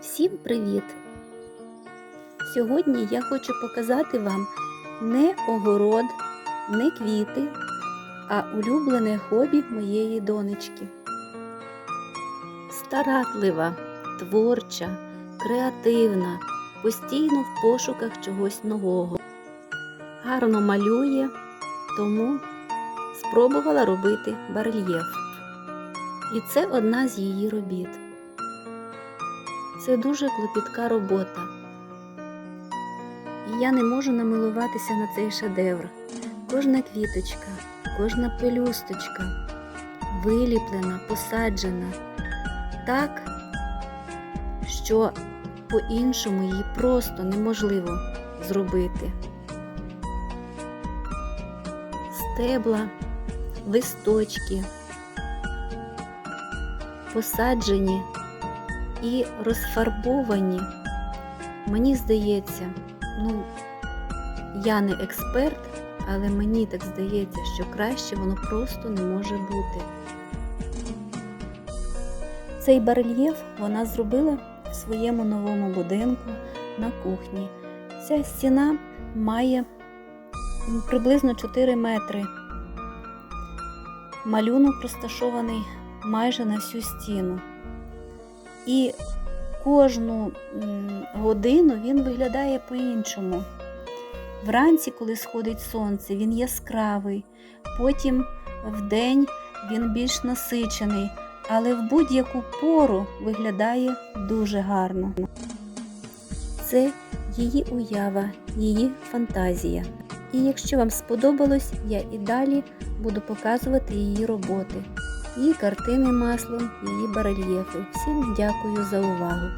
Всім привіт! Сьогодні я хочу показати вам не огород, не квіти, а улюблене хобі моєї донечки. Старатлива, творча, креативна, постійно в пошуках чогось нового. Гарно малює, тому спробувала робити барельєф. І це одна з її робіт. Це дуже клопітка робота. І я не можу намилуватися на цей шедевр. Кожна квіточка, кожна пелюсточка виліплена, посаджена так, що по-іншому її просто неможливо зробити. Стебла, листочки, посаджені і розфарбовані. Мені здається, ну, я не експерт, але мені так здається, що краще воно просто не може бути. Цей барельєф вона зробила в своєму новому будинку на кухні. Ця стіна має приблизно 4 метри. Малюнок розташований майже на всю стіну. І кожну годину він виглядає по-іншому. Вранці, коли сходить сонце, він яскравий, потім вдень він більш насичений, але в будь-яку пору виглядає дуже гарно. Це її уява, її фантазія. І якщо вам сподобалось, я і далі буду показувати її роботи її картини маслом, її барельєфи. Всім дякую за увагу!